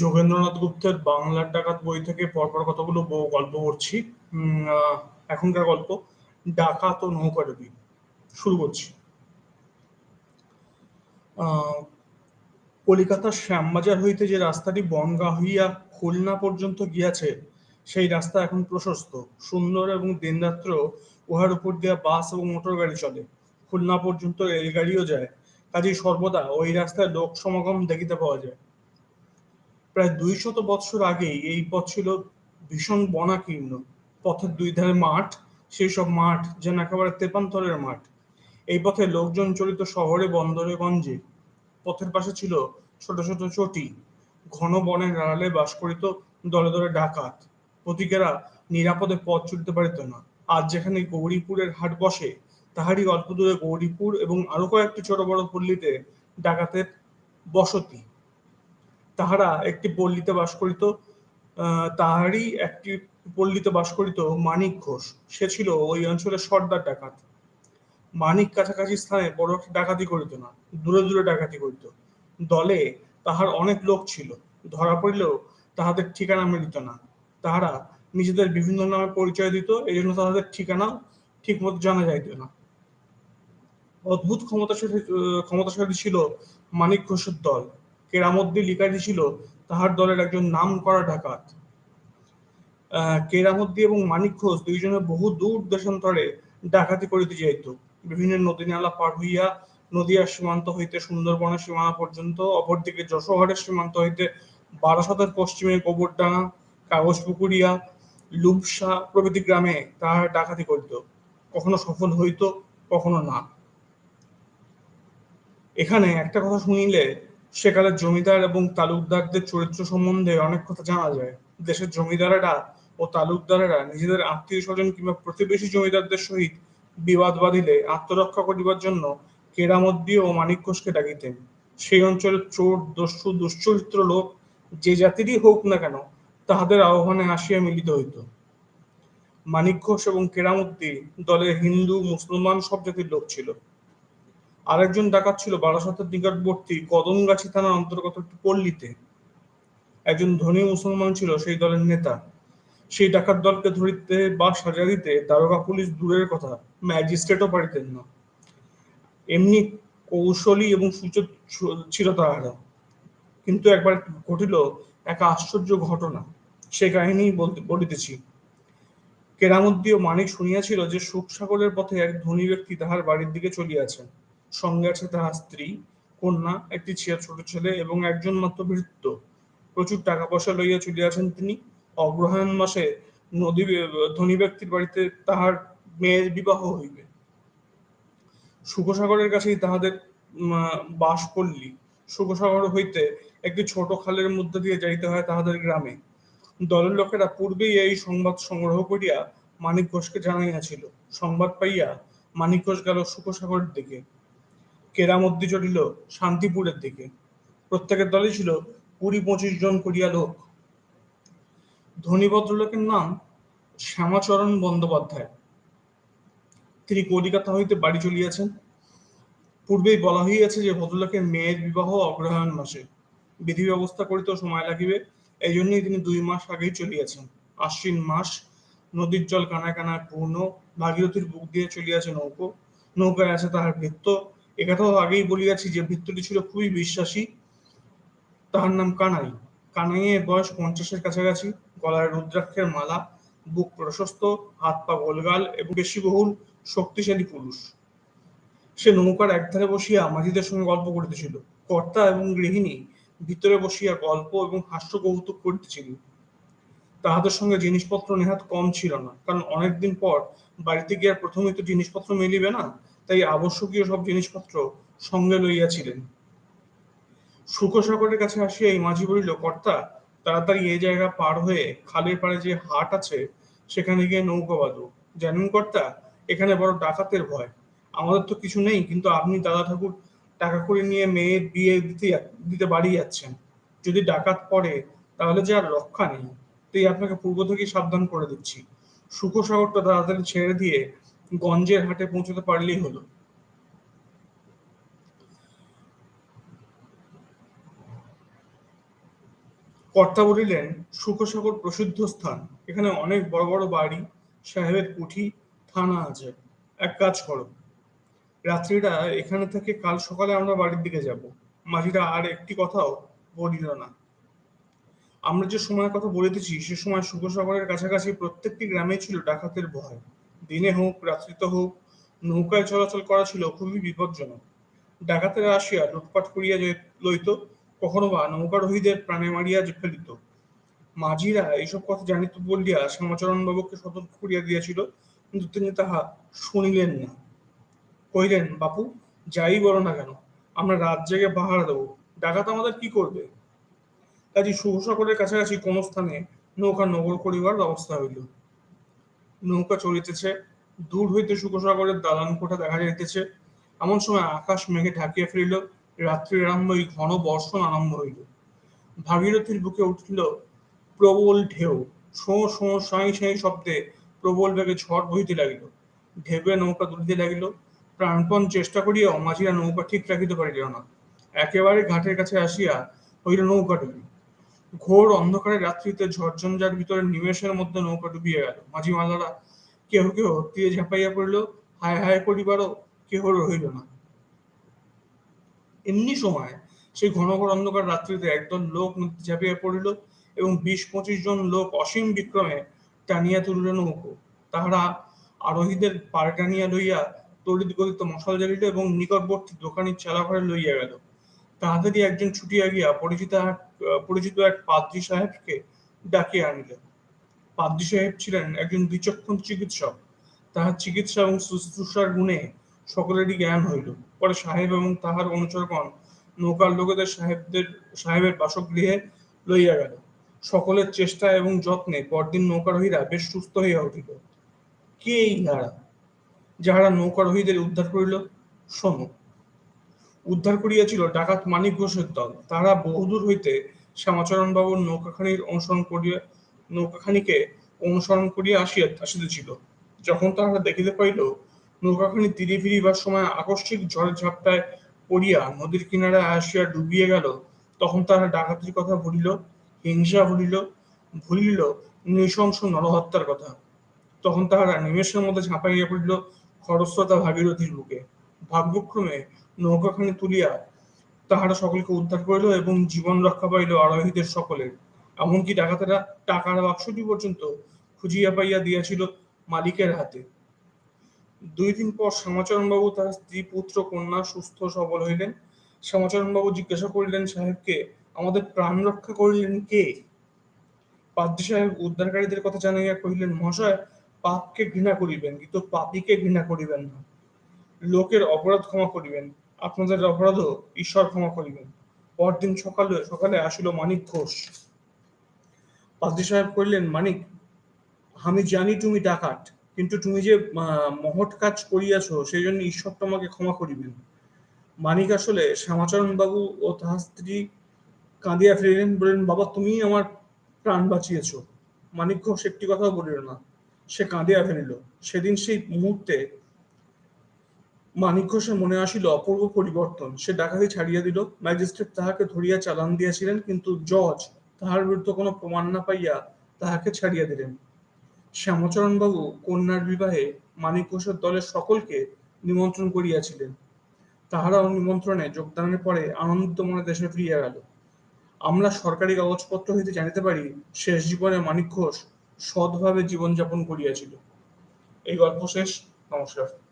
যোগেন্দ্রনাথ গুপ্তের বাংলার ডাকাত বই থেকে পরপর কতগুলো গল্প পড়ছি। এখনকার গল্প, ডাকাত ও নৌকাডুবি শুরু করছি। কলিকাতার শ্যামবাজার হইতে যে রাস্তাটি বনগাঁ হইয়া খুলনা পর্যন্ত গিয়াছে, সেই রাস্তা এখন প্রশস্ত। সুন্দর এবং দিনরাত্র উহার উপর দিয়া বাস এবং মোটর গাড়ি চলে। খুলনা পর্যন্ত রেলগাড়িও যায়। কাজেই সর্বদা ওই রাস্তায় লোক সমাগম দেখিতে পাওয়া যায়। প্রায় দুই শত বৎসর আগেই এই পথ ছিল ভীষণ বনাকীর্ণ। পথের দুই ধারে মাঠ, সেই সব মাঠ যেন একেবারে তেপান্তরের মাঠ। এই পথে লোকজন চলিত শহরে, বন্দরে, গঞ্জে। পথের পাশে ছিল ছোট ছোট চটি, ঘন বনের আড়ালে বাস করিত দলে দলে ডাকাত। প্রতীকেরা নিরাপদে পথ চলতে পারিত না। আজ যেখানে গৌরীপুরের হাট বসে, তাহারই অল্প দূরে গৌরীপুর এবং আরও কয়েকটি ছোট বড় পল্লীতে ডাকাতের বসতি। তাহারা একটি পল্লীতে বাস করিত তাহারই একটি পল্লীতে বাস করিত মানিক ঘোষ। সে ছিল ওই অঞ্চলের সর্দার ডাকাত। মানিক কাছাকাছি স্থানে বড় একটা ডাকাতি করিত না, দূরে দূরে ডাকাতি করিত। দলে তাহার অনেক লোক ছিল, ধরা পড়িলেও তাহাদের ঠিকানা মিলিত না। তাহারা নিজেদের বিভিন্ন নামে পরিচয় দিত এই জন্য তাহাদের ঠিকানা ঠিক মতো জানা যাইত না। অদ্ভুত ক্ষমতাশালী ক্ষমতাশালী ছিল মানিক ঘোষের দল। কেরামদ্দি লিকারি ছিল তাহার দলের একজন নাম করা ডাকাত কেরামদ্দি এবং মানিক ঘোষ দুইজনে বহু দূর দেশান্তরে ডাকাতি করিতে যাইত। বিভিন্ন নদী নালা পার হইয়া নদীয়ার সীমান্ত হইতে সুন্দরবনের সীমানা পর্যন্ত, অপরদিকে যশোহরের সীমান্ত হইতে বারাসতের পশ্চিমে গোবরডাঙ্গা, কাগজপুকুরিয়া লুপসা প্রভৃতি গ্রামে তাহার ডাকাতি করিত। কখনো সফল হইত, কখনো না। এখানে একটা কথা শুনিলে সেকালের জমিদার এবং তালুকদারদের চরিত্র সম্বন্ধে অনেক কথা জানা যায়। দেশের জমিদারেরা ও তালুকদারেরা নিজেদের আত্মীয় স্বজন কিংবা প্রতিবেশী জমিদারদের সহিত বিবাদ বাঁধিলে আত্মরক্ষা করিবার জন্য কেরামদ্দি ও মানিক ঘোষকে ডাকিতেন। সেই অঞ্চলের চোর, দস্যু, দুশ্চরিত্র লোক যে জাতিরই হোক না কেন তাহাদের আহ্বানে আসিয়া মিলিত হইত। মানিক ঘোষ এবং কেরামদ্দি দলের হিন্দু, মুসলমান সব জাতির লোক ছিল। আরেকজন ডাকাত ছিল বারাসতের নিকটবর্তী কদমগাছি থানার অন্তর্গত একটি পল্লীতে। একজন ধনী মুসলমান ছিল, সেই দলের নেতা। সেই ডাকাত দলকে ধরিতে বা সাজা দিতে দারোগা পুলিশ দূরের কথা, ম্যাজিস্ট্রেটও পারিতেন না। এমনি কৌশলী এবং সূচক ছিল তাহারা। কিন্তু একবার ঘটিল এক আশ্চর্য ঘটনা। সে কাহিনী বলতে, বলিতেছি। কেরামদ্দি ও মানিক শুনিয়াছিল যে সুখসাগরের পথে এক ধনী ব্যক্তি তাহার বাড়ির দিকে চলিয়াছেন সঙ্গে আছে তাহার স্ত্রী, কন্যা, একটি ছেলে, ছোট ছেলে এবং একজন মাত্র ভৃত্য। প্রচুর টাকা পয়সা লইয়া চলিয়াছেন তিনি। অগ্রহায়ণ মাসে নদী ধনী ব্যক্তির বাড়িতে তাহার মেয়ের বিবাহ হইবে। সুখসাগরের কাছেই তাহাদের বাস পল্লী। সুখসাগর হইতে একটি ছোট খালের মধ্যে দিয়ে যাইতে হয় তাহাদের গ্রামে। দলের লোকেরা পূর্বেই এই সংবাদ সংগ্রহ করিয়া মানিক ঘোষকে জানাইয়াছিল। সংবাদ পাইয়া মানিক ঘোষ গেল সুখসাগরের দিকে। কেরামদ্দি চলিল শান্তিপুরের দিকে। প্রত্যেকের দলই ছিল কুড়ি পঁচিশ জন করিয়া লোক। ধনী ভদ্রলোকের নাম শ্যামাচরণ বন্দ্যোপাধ্যায়। তিনি কলিকাতা হইতে বাড়ি চলিয়াছেন। পূর্বেই বলা হইয়াছে যে, ভদ্রলোকের মেয়ের বিবাহ অগ্রহায়ণ মাসে। বিধি ব্যবস্থা করিতেও সময় লাগিবে। এই জন্যই তিনি দুই মাস আগেই চলিয়াছেন। আশ্বিন মাস, নদীর জল কানায় কানায় পূর্ণ। ভাগীরথীর বুক দিয়ে চলিয়াছে নৌকো। নৌকায় আছে তাহার ভৃত্য। একথাও আগেই বলিয়াছি যে ভৃত্যটি ছিল খুবই বিশ্বাসী। তাহার নাম কানাই। কানাইয়ের বয়স পঞ্চাশের কাছাকাছি। গলায় রুদ্রাক্ষের মালা, বুক প্রশস্ত, হাত পা গোলগাল এবং বেশি বহুল শক্তিশালী পুরুষ। সে নৌকার একধারে বসিয়া মাঝিদের সঙ্গে গল্প করিতেছিল। কর্তা এবং গৃহিণী ভিতরে বসিয়া গল্প এবং হাস্য কৌতুক করিতেছিল। তাহাদের সঙ্গে জিনিসপত্র নেহাত কম ছিল না, কারণ অনেকদিন পর বাড়িতে গিয়ে আর প্রথমেই তো জিনিসপত্র মিলিবে না। তাই আবশ্যকীয় সব জিনিসপত্র সঙ্গে লইয়াছিলেন। সুখসাগরের কাছে আসিয়া এই মাঝি বলিল, কর্তা, তাড়াতাড়ি এই জায়গা পার হয়ে খালের পাড়ে যে হাট আছে, সেখানে গিয়ে নৌকা বাঁধো। জানেন কর্তা, এখানে বড় ডাকাতের ভয়। আমাদের তো কিছু নেই, কিন্তু আপনি দাদা ঠাকুর টাকা করে নিয়ে মেয়ের বিয়ে দিতে দিতে বাড়ি যাচ্ছেন। যদি ডাকাত পড়ে, তাহলে যে আর রক্ষা নেই। তাই আপনাকে পূর্ব থেকেই সাবধান করে দিচ্ছি। সুখসাগরটা তাড়াতাড়ি ছেড়ে দিয়ে গঞ্জের হাটে পৌঁছতে পারলেই হলো। কর্তা বলিলেন, সুখসাগর প্রসিদ্ধ স্থান। এখানে অনেক বড় বড় বাড়ি, সাহেবের কুঠি, থানা আছে। এক কাজ করো। রাত্রিটা এখানে থেকে কাল সকালে আমরা বাড়ির দিকে যাব। মাঝিরা আর একটি কথাও বলিল না। আমরা যে সময়ের কথা বলিতেছি সে সময় সুখসাগরের কাছাকাছি প্রত্যেকটি গ্রামে ছিল ডাকাতের ভয়। দিনে হোক, রাত্রিতে হোক, নৌকায় চলাচল করা ছিল খুবই বিপজ্জনক। ডাকাতেরা আসিয়া লুটপাট করিয়া লইত, কখনো বা নৌকারোহীদের প্রাণে মারিয়া ফেলিত। মাঝিরা এইসব কথা জানিত বলিয়া শ্যামাচরণ বাবুকে সতর্ক করিয়া দিয়াছিল, কিন্তু তিনি তাহা শুনিলেন না। কহিলেন, বাপু, যাই বলো না কেন? আমরা রাত জেগে পাহারা দেবো। ডাকাত আমাদের কি করবে? কাজী সকলের কাছাকাছি কোন স্থানে নৌকা নগর করিবার ব্যবস্থা হইল। নৌকা চলিতেছে, দূর হইতে সুখসাগরের দালান কোঠা দেখা যাইতেছে। এমন সময় আকাশ মেঘে ঢাকিয়া ফেলিল, রাত্রির আরম্ভ আরম্ভই ঘন বর্ষণ আরম্ভ হইল। ভাগীরথীর বুকে উঠিল প্রবল ঢেউ। শোঁ শোঁ, সাঁই সাঁই শব্দে প্রবল বেগে ঝড় বহিতে লাগিল। ঢেবে নৌকা তুলিতে লাগিল। প্রাণপণ চেষ্টা করিয়াও মাঝিরা নৌকা ঠিক রাখিতে পারিল না। একেবারে ঘাটের কাছে আসিয়া হইল নৌকা ডুবি ঘোর অন্ধকারের রাত্রিতে ঝড়ঝঞ্ঝার ভিতরে নিমেষের মধ্যে নৌকা ডুবিয়া গেল। মাঝি মালারা কেহ কেহ তীরে ঝাঁপাইয়া পড়িল, হায় হায় করিবারও কেহ রহিল না। এমনি সময় সেই ঘন ঘোর অন্ধকার রাত্রিতে একদল লোক নদীতে ঝাঁপিয়া পড়িল এবং বিশ পঁচিশ জন লোক অসীম বিক্রমে টানিয়া তুলিল নৌকো। তাহারা আরোহীদের পাড় টানিয়া লইয়া তড়িৎ গতিতে মশাল জ্বালিল এবং নিকটবর্তী দোকানির চালাঘরে লইয়া গেল। তাহাদেরই একজন ছুটিয়া গিয়া পরিচিত এক পরিচিত এক পাদ্রী সাহেবকে ডাকিয়া আনিলেন। পাদ্রী সাহেব ছিলেন একজন বিচক্ষণ চিকিৎসক। তাহার চিকিৎসা এবং শুশ্রূষার গুণে সকলেরই জ্ঞান হইল। পরে সাহেব এবং তাহার অনুচরগণ নৌকার লোকেদের সাহেবদের, সাহেবের বাসগৃহে লইয়া গেল। সকলের চেষ্টা এবং যত্নে পরদিন নৌকারোহীরা বেশ সুস্থ হইয়া উঠিল। কে ইহারা যাহারা নৌকারোহীদের উদ্ধার করিল? শোনো উদ্ধার করিয়াছিল ডাকাত মানিক ঘোষের দল। তারা বহুদূর হইতে শ্যামাচরণ বাবুর নৌকাখানির অনুসরণ করিয়া নৌকাখানিকে অনুসরণ করিয়া আসিয়া আসিতেছিল। যখন তাহারা দেখিতে পাইল, নৌকাখানি তীরে ফিরিবার সময় আকস্মিক ঝড়ের ঝাপটায় পড়িয়া নদীর কিনারে আসিয়া ডুবিয়ে গেল, তখন তারা ডাকাতির কথা ভুলিল, হিংসা ভুলিল ভুলিল, নৃশংস নরহত্যার কথা। তখন তাহারা নিমেষের মধ্যে ঝাঁপাইয়া পড়িল, খরস্রোতা ভাগীরথীর বুকে। ভাগ্যক্রমে নৌকাখানি তুলিয়া তাহারা সকলকে উদ্ধার করিল এবং জীবন রক্ষা পাইল আরোহীদের সকলের। এমনকি ডাকাতেরা টাকার বাক্সটি পর্যন্ত খুঁজিয়া পাইয়া দিয়াছিল মালিকের হাতে। দুই দিন পর শ্যামাচরণ বাবু তার স্ত্রী, পুত্র, কন্যা সুস্থ সবল হইলেন। শ্যামাচরণ বাবু জিজ্ঞাসা করিলেন, সাহেবকে আমাদের প্রাণ রক্ষা করিলেন কে? পাদ্রী সাহেব উদ্ধারকারীদের কথা জানাইয়া কহিলেন, মহাশয়, পাপকে ঘৃণা করিবেন, কিন্তু পাপীকে ঘৃণা করিবেন না। লোকের অপরাধ ক্ষমা করিবেন। আপনাদের অপরাধও ঈশ্বর ক্ষমা করিবেন। পরদিন সকালে সকালে আসিল মানিক ঘোষ। পাদ্রী সাহেব কহিলেন, মানিক, আমি জানি তুমি ডাকাত, কিন্তু তুমি যে মহৎ কাজ করিয়াছ সেই জন্য ঈশ্বর তোমাকে ক্ষমা করিবেন। মানিক আসলে শ্যামাচরণ বাবু ও তাহার স্ত্রী কাঁদিয়া ফিরিলেন, বললেন, বাবা তুমি আমার প্রাণ বাঁচিয়েছ। মানিক ঘোষ একটি কথাও বলিল না। সে কাঁদিয়া ফেলিল। সেদিন সেই মুহূর্তে মানিক ঘোষের মনে আসিল অপূর্ব পরিবর্তন। সে ডাকাতি ছাড়িয়া দিল। ম্যাজিস্ট্রেট তাহাকে ধরিয়া চালান দিয়াছিলেন, কিন্তু জজ তাহার বিরুদ্ধে কোনো প্রমাণ না পাইয়া তাহাকে ছাড়িয়া দিলেন। শ্যামচরণ বাবু কন্যার বিবাহে মানিক ঘোষের দলের সকলকে নিমন্ত্রণ করিয়াছিলেন। তাহারাও নিমন্ত্রণে যোগদানের পরে আনন্দিত মনে দেশে ফিরিয়া গেল। আমরা সরকারি কাগজপত্র হইতে জানিতে পারি, শেষ জীবনে মানিক ঘোষ সৎভাবে জীবনযাপন করিয়াছিল। এই গল্প শেষ। নমস্কার।